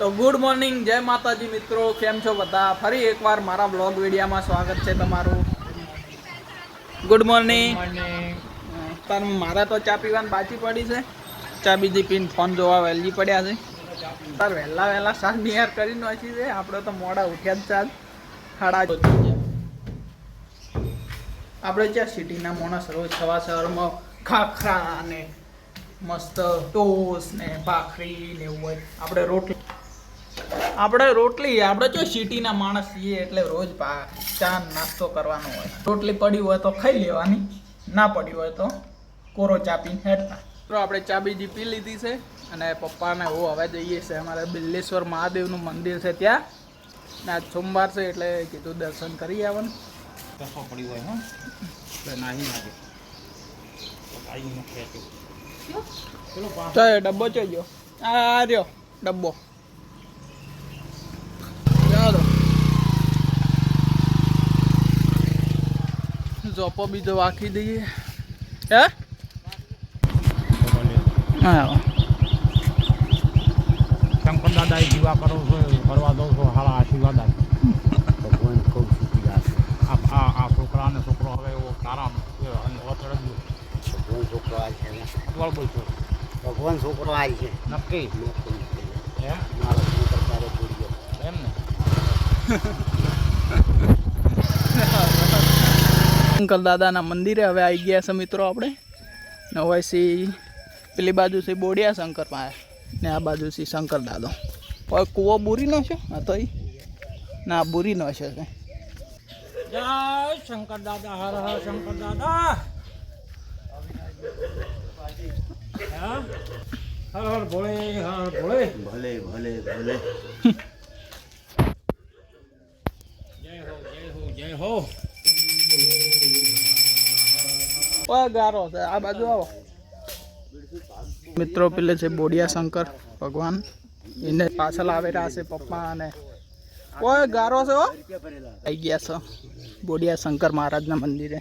તો good morning જય માતાજી મિત્રો. કેમ છો બધા? ફરી એકવાર મારા બ્લોગ વિડીયામાં સ્વાગત છે તમારું. ગુડ મોર્નિંગ તાર મારા તો ચા પીવાની બાકી પડી છે. ચા બીજી પીને ફોન જોવા વહેલી પડ્યા છે. તાર વહેલા વહેલા સાત નિહાર કરી નાખી છે. આપણે તો મોડા ઉઠ્યા જ ચાલ. સાડા આપણે ત્યાં સિટીના માણસ રોજ સવા સવારમાં ખાખરા અને મસ્ત ટોસ ને ભાખરી ને એવું હોય આપણે રોટલી આપણે રોટલી આપણે જો સિટીના માણસ છીએ એટલે રોજ ચા નાસ્તો કરવાનો હોય. રોટલી પડી હોય તો ખાઈ લેવાની ના પડી હોય તો કોરો ચા પીને હેઠતા. તો આપણે ચા બીજી પી લીધી છે અને પપ્પાને હું હવે જઈએ છે અમારે બિલ્લેશ્વર મહાદેવનું મંદિર છે ત્યાં. ને આજ સોમવાર છે એટલે કીધું દર્શન કરી આવવાનું. કસો પડી હોય હા. નાહી નાખે. ચલો તો એ ડબ્બો ચો ગયો આ રહ્યો ડબ્બો ચાલો જોપો બીજો વાંકી દઈએ. હે? હા શંકર દાદા જીવા કરો છો ફરવા દો છો હાલા આશીર્વાદ આપો. ભગવાન ખૂબ સુખી રાખે આ આ આ છોકરા અને છોકરો હવે એવો કારણ અને ઓતરડ ભગવાન છોકરો આ છે ભગવાન છોકરો આ છે. નક્કી. એમ? મારો એમ ને શંકર દાદાના મંદિરે હવે આવી ગયા છે મિત્રો આપણે. નવાઈસી પેલી બાજુ છે બોડિયા શંકર પાસે ને આ બાજુ છે શંકર દાદો. પણ કૂવો બુરીનો છે હા તો ના બુરી નો છે. કંઈ જય શંકર દાદા હર હર શંકર દાદા. હા? હર હર ભોળે હર ભોળે. ભલે ભલે ભલે. જય હો જય હો જય હો. ઓય ગારો છે. આ બાજુ આવો. મિત્રો, પેલે છે બોડિયા શંકર ભગવાન. એને પાછળ આવેલા છે પપ્પા અને ઓય, ગારો છે ઓ આવી ગયા છો બોડિયા શંકર મહારાજના મંદિરે.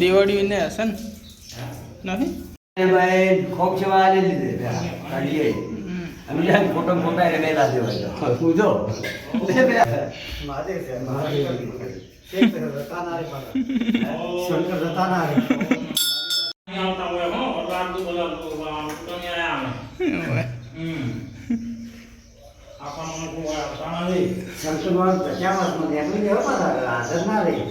દિવાળીને હશે ને? નથી? ભાઈ ખોખ છે લીધે કાઢીએ. અમે જ્યાં ફોટો ફોટા રેમેલા છે ભાઈ હું જો મહાદેવ છે મહાદેવ શંકર રતાના આવતા હોય હો બદલાતું બદલાતું આમ તો નહીં આયા આપણને કોઈ આવતા નથી. શંકર ભગવાન પચાસમાં નીકળી હાજર ના રહી.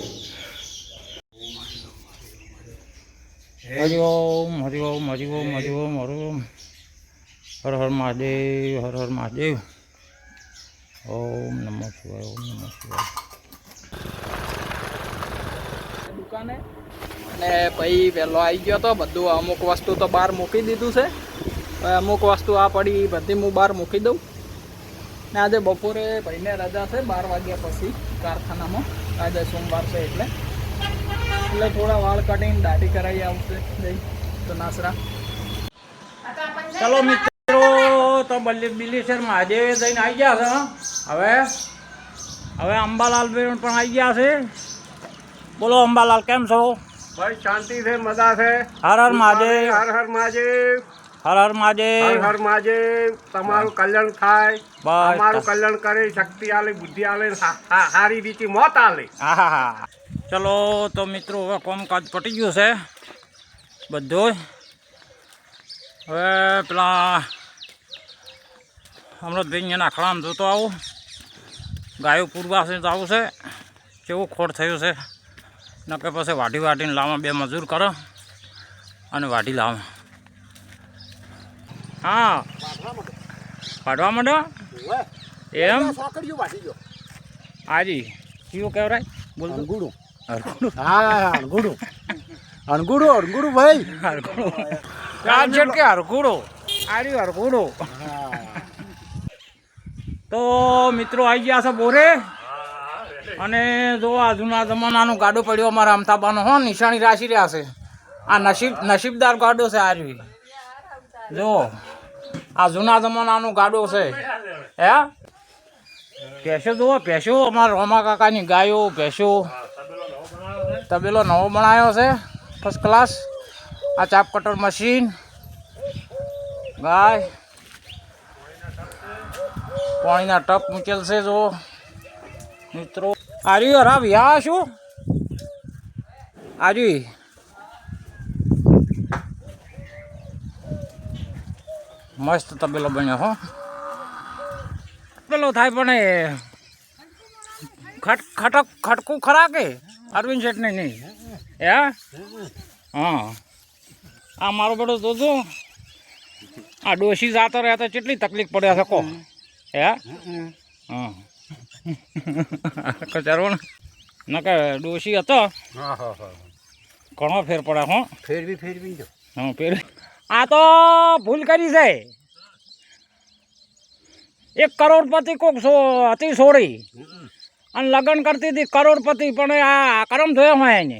હરિ ઓમ હરિ ઓમ હરિ ઓમ હરિ ઓમ હરિ ઓમ. હર હર મહાદેવ હર હર મહાદેવ. ઓમ નમો શિવાય ઓમ નમો શિવાય. દુકાને? અને ભાઈ પહેલો આવી ગયો તો બધું અમુક વસ્તુ તો બહાર મૂકી દીધું છે. અમુક વસ્તુ આ પડી બધી હું બહાર મૂકી દઉં. ને આજે બપોરે ભાઈને રજા છે બાર વાગ્યા પછી કારખાનામાં. આજે સોમવાર છે એટલે. એટલે થોડા વાળ કાઢીને દાઢી કરાવી આવશે જઈ તો નાસરા. ચલો મિત્રો તો બિલીસર મહાદેવે જઈને આવી ગયા છે હવે હવે અંબાલાલ બેન પણ આવી ગયા છે. બોલો અંબાલાલ કેમ છો? ભાઈ શાંતિ છે મજા છે. હર હર મહાદેવ. હર હર મહાદેવ. હર હર મહાદેવ. હર હર મહાદેવ. તમારું કલ્યાણ થાય. તમારું કલ્યાણ કરે શક્તિ આલે બુદ્ધિ આલે સારી રીતે મોત આલે. હા હા હા. ચલો તો મિત્રો હવે કામકાજ પટી ગયું છે. બધું હવે પેલા અમૃતભાઈ એના આખડામાં જોતો આવું. ગાયો પૂરવા તો જવું છે. કેવું ખોટ થયું છે. નકે પછી વાઢી વાઢીને લાવવા બે મજૂર કરો. અને વાઢી લાવો. હા. વાઢવા માંડો? એમ? હાજી. કયું કહેવાય બોલ હરખું. હા અણગુડું. અણગુડું અણગુડું ભાઈ. હરગુડો કામ છે કે હરખુડો આર્યું હરખુડો તો મિત્રો આવી ગયા છે બોરે. અને જો આ જૂના જમાનાનો ગાડો પડ્યો અમારા અમતાબાનો હો, નિશાની રાશી રહ્યા છે. આ નસીબ, નસીબદાર ગાડો છે આ રહ્યું. જો, આ જૂના જમાનાનો ગાડો છે. હે? ભેંસો જુઓ પેશો અમારા રોમા કાકાની ગાયો, ભેંસો. તબેલો નવો બનાવ્યો છે ફર્સ્ટ ક્લાસ આ ચાપ કટર મશીન ગાય. પાણીના ટપ મૂકેલ જો. મિત્રો, આર્યુ હરા વ્યા શું? આર્યુ. મસ્ત તબેલો બન્યો હો. પેલો થાય પણ એ ખટ, ખટક, ખટકું ખરા કે? અરવિંદ શેઠને નહીં. હે? હા. આ મારો તો જોજો આ ડોશી જાતો રહેતા કેટલી તકલીફ પડ્યા છે કો હે? હા. કચારવણ ન? કે ડોશી હતો? ઘણો ફેર પડે હો. ફેરવી ફેરવી જો હા ફેર આ તો ભૂલ કરી છે. એક કરોડપતિ કોક હતી સોડી અને લગ્ન કરતી હતી કરોડપતિ પણ આ કરમ થયો હોય એને.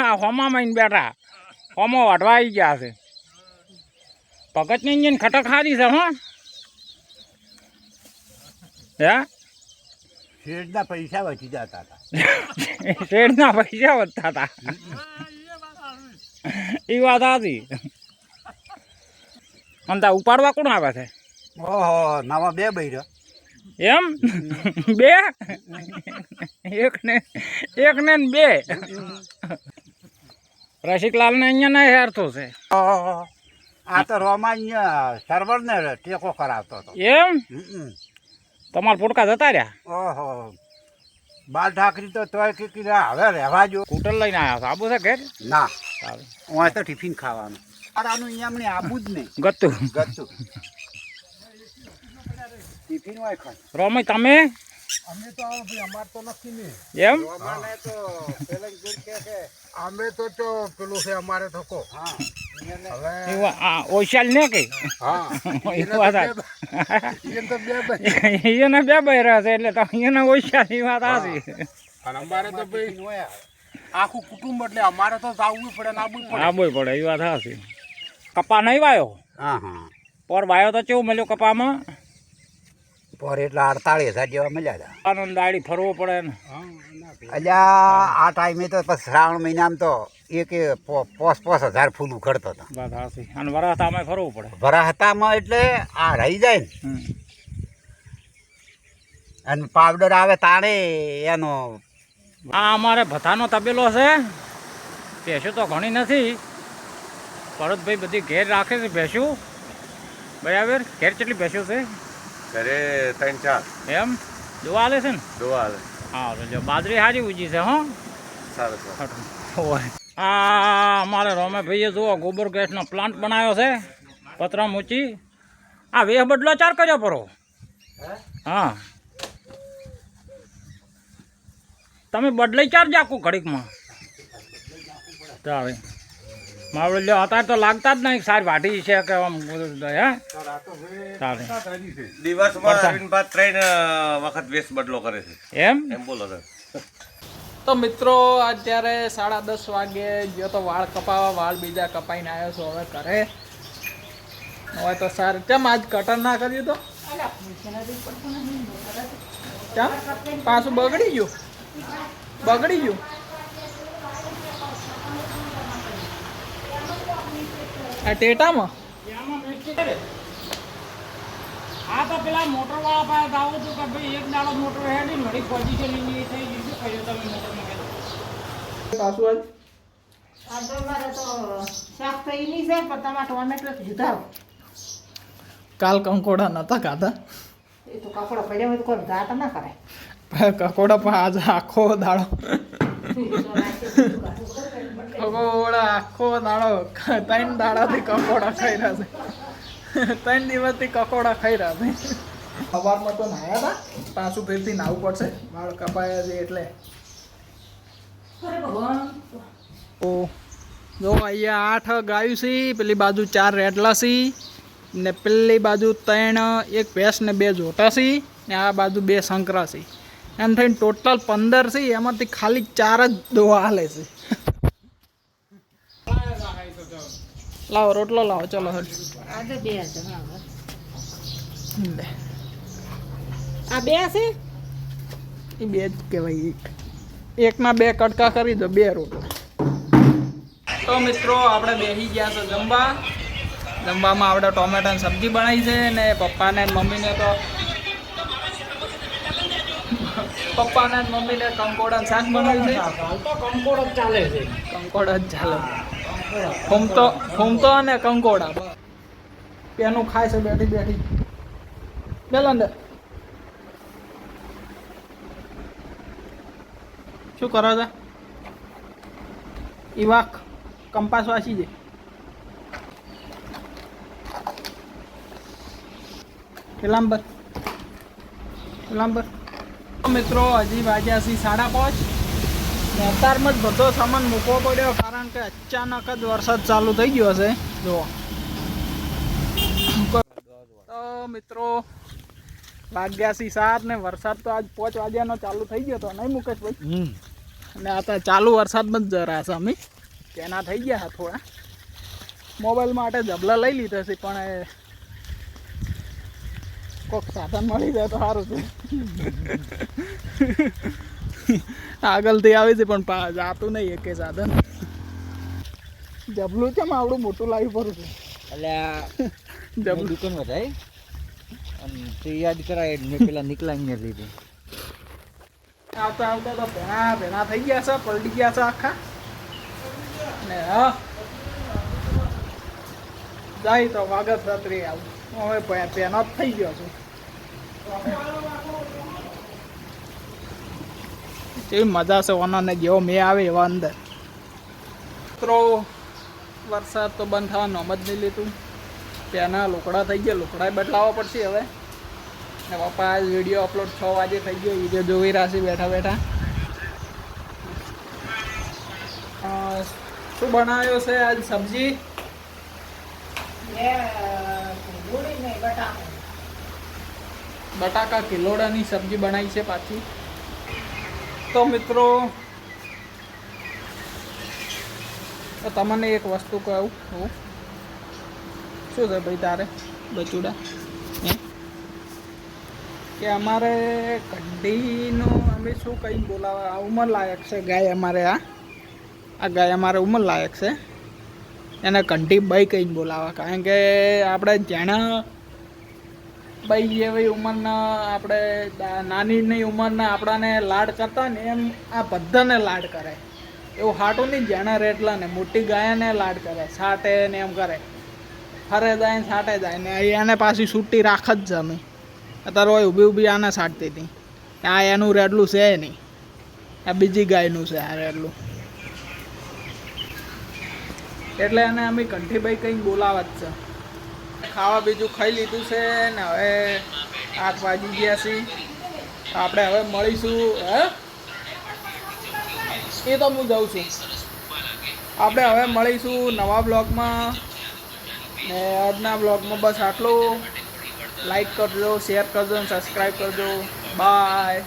આ હોમા માઈને બેઠા. હોમો વાઢવા આવી ગયા છે. ભગતની ઇન્જિન ખટક હારી છે હા. હે? શેઠના પૈસા વચી જતા હતા. પૈસા વધતા હતા. એ વાત હતી અને ઉપાડવા કોણ આવે છે? ઓહો નવા બે બૈરા. એમ? બે? એક ને એક ને બે. રસિકલાલ ને અહીંયા ના હેરતો છે. આ તો રોમાન્ય સર્વરને ટેકો કરાવતો હતો. એમ? હમ. તમારા પોટકા જતા રહ્યા? ઓહો. બાલ ઠાકરી તો તોય કે હવે રહેવા જો સ્કૂટર લઈને આવ્યા છો? આબુ છે ઘેર? ના. હું તો ટિફિન ખાવાનું. આનું અહીંયા મને આબુ જ નહીં. ગતું ગતું ટિફિન હોય ખાય રોમય તમે? અમે તો ભાઈ અમાર તો નથી ને એમ? તો પેલા કે કે અમે તો તો પેલું છે અમારે તો કો. હા હવે આ ઓશિયાલ ને કઈ હા. એને બે બે એને બે બહેરા છે એટલે તો એને ઓશિયાલ એ વાત હતી અને અમારે તો ભાઈ આખું કુટુંબ એટલે અમારે તો જાવું પડે ને આવવું પડે. પડે એ વાત હતી કપા નહીં વાયો? હા હા. પર વાયો તો કેવું મળ્યો કપામાં? પર એટલા અડતાળીસ હજાર જેવા મળ્યા હતા. આનંદ દાડી ફરવો પડે ને. અલ્યા આ ટાઈમે તો પછી શ્રાવણ મહિનામાં તો એક પોસ પોસ હજાર ફૂલ ઉખડતો હતો અને વરાહતામાં ફરવું પડે. વરાહતામાં એટલે આ રહી જાય ને. અને પાવડર આવે તાણે એનો. આ અમારે ભથાનો તબેલો છે. ભેંસું તો ઘણી નથી. ભરતભાઈ બધી ઘેર રાખે છે ભેંસું. બરાબર? ઘેર કેટલી ભેંસું છે? ઘરે ત્રણ ચાર. એમ? જોવા આલે છે ને? દોવા હાલે હા જો બાજરી સારી ઉજી છે હો. આ અમારે રોમેભાઈએ જુઓ ગોબર ગેસનો પ્લાન્ટ બનાવ્યો છે પતરા મૂચી આ વેહ બદલો ચાર કર્યો પરો. હા? તમે બદલાઈ ચાર જાકું ઘડીકમાં. ચાલે. માવડે લ્યો અત્યારે તો લાગતા જ નહીં સારી વાટી છે કે આમ હે? દિવસમાં અરવિંદભાઈ ત્રણ વખત વેશ બદલો કરે છે. એમ? એમ બોલો તો મિત્રો અત્યારે સાડા દસ વાગે ગયો તો વાળ કપાવા વાળ બીજા કપાઈને આવ્યો છું હવે ઘરે. હવે તો સારું. કેમ આજ કટર ના કર્યું તો કેમ? પાછું બગડી ગયું? બગડી ગયું? આ ટેટામાં? હા તો પેલા મોટર વાળા પાસે આવું તો કે ભાઈ એક દાડો મોટર હેડી વળી પોઝિશનની થઈ ગઈ શું કર્યું તમે મોટરમાં આજ આ તો મારે તો શાક થઈ નહીં છે પણ તમારા ટોમેટો જુદા કાલ કંકોડા નતા ખાતા એ તો કકોડા પડ્યો હોય તો કોઈ ગાતા ના કરે કકોડા પણ આજે આખો દાડો. કકોડા આખો દાડો ત્રણ દાડાથી કકોડા ખાઈ રહ્યા છે. ત્રણ દિવસથી કકોડા ખાઈ રહ્યા છે. સવારમાં તો નાયા હતા પાછું ફેરથી નાવું પડશે. વાળ કપાયા છે એટલે. ઓ જો અહીંયા આઠ ગાયું છે પેલી બાજુ ચાર રેડલા છે ને પેલી બાજુ ત્રણ એક ભેંસ ને બે જોટા છે ને આ બાજુ બે સંકરા છે. એમ થઈને ટોટલ પંદર છે એમાંથી ખાલી ચાર જ દોવા હાલે છે. લાવો રોટલો લાવો ચલો હટ. આ બે છે? એ બે જ કહેવાય. એક એકમાં બે કટકા કરી દો બે રોટલા. તો મિત્રો આપણે બેસી ગયા છે જમવા. જમવામાં આપણે ટોમેટાની સબ્જી બનાવી છે ને પપ્પાને ને મમ્મીને તો પપ્પાને ને મમ્મીને ને શાક બનાવ્યું છે? હાલ તો કંકોડ જ ચાલે છે. કંકોડ જ ચાલે. ફૂમતો ફૂમતો અને કંકોડા પેનું ખાય છે બેઠી બેઠી. બેલ અંદર. શું કરો છો? ઈ વાક કંપાસ વાંચી છે. કેટલા નંબર કેટલા નંબર મિત્રો હજી વાગ્યા છે સાડા પાંચ. અત્યારમાં જ બધો સામાન મૂકવો પડ્યો કારણ કે અચાનક જ વરસાદ ચાલુ થઈ ગયો છે જુઓ. તો મિત્રો વાગ્યા છે સાત ને વરસાદ તો આજ પાંચ વાગ્યાનો ચાલુ થઈ ગયો તો નહીં મુકેશભાઈ અને આ તો ચાલુ વરસાદમાં જ જરા છે અમે. તેના થઈ ગયા થોડા. મોબાઈલ માટે જબલા લઈ લીધા છે પણ એ સાધન મળી જાય તો સારું છે આગળથી આવે છે પણ જાતું નહીં એકે સાધન જબલું કેમ આવડું મોટું લાવી પડું છે એટલે જબલું દુકાન વધાય અને તે યાદ કરાય મેં પેલા નીકળાઈને લીધી આવતા આવતા તો ભેણા ભેણા થઈ ગયા છે પલટી ગયા છે આખા ને હા જાય તો વાગત રાત્રે આવું હવે ભેનો જ થઈ ગયો છું કેવી મજા છે ઓનાને જેવો મેં આવે એવા અંદર. મિત્રો, વરસાદ તો બંધ થવા નોમ જ નહીં લીધું ત્યાંના લોકડા થઈ ગયા, લોકડા બદલાવવા પડશે હવે. ને પપ્પા, આજ વીડિયો અપલોડ છ વાગે થઈ ગયો વીડિયો જોઈ રહ્યા છે બેઠા બેઠા. શું બનાવ્યો છે આજ, સબ્જી? બટાકા. બટાકા કિલોડાની સબ્જી બનાવી છે પાછી. તો મિત્રો, તો તમને એક વસ્તુ કહું હું. શું છે ભાઈ તારે, બચુડા? કે અમારે કઢીનું અમે શું કંઈ બોલાવે ઉંમર લાયક છે ગાય અમારે, આ. આ ગાય અમારે ઉંમર લાયક છે. એને કંઠી બાઈ કંઈ બોલાવે, કારણ કે આપણે જેણે ભાઈ એવી ઉંમરના આપણે નાનીની ઉંમરના આપણાને લાડ કરતા ને એમ આ બધાને લાડ કરે. એવું હાટું નહીં જાણે રેટલા ને મોટી ગાયને લાડ કરે સાટે ને એમ કરે. ફરે જાય ને સાટે જાય ને એને પાછી છૂટી રાખ જ અમે અત્યારે હોય ઊભી ઊભી આને સાટતી હતી. આ એનું રેડલું છે નહીં. આ બીજી ગાયનું છે આ રેડલું એટલે એને અમે કંઠીભાઈ કંઈક બોલાવત છે. ખાવા બીજું ખાઈ લીધું છે ને હવે આઠ વાગી ગયા છે. આપણે હવે મળીશું, હે? એ તો હું જાઉં છું. આપણે હવે મળીશું નવા બ્લોગમાં. ને આજના બ્લોગમાં બસ આટલું. લાઈક કરજો શેર કરજો, અને સબસ્ક્રાઈબ કરજો. બાય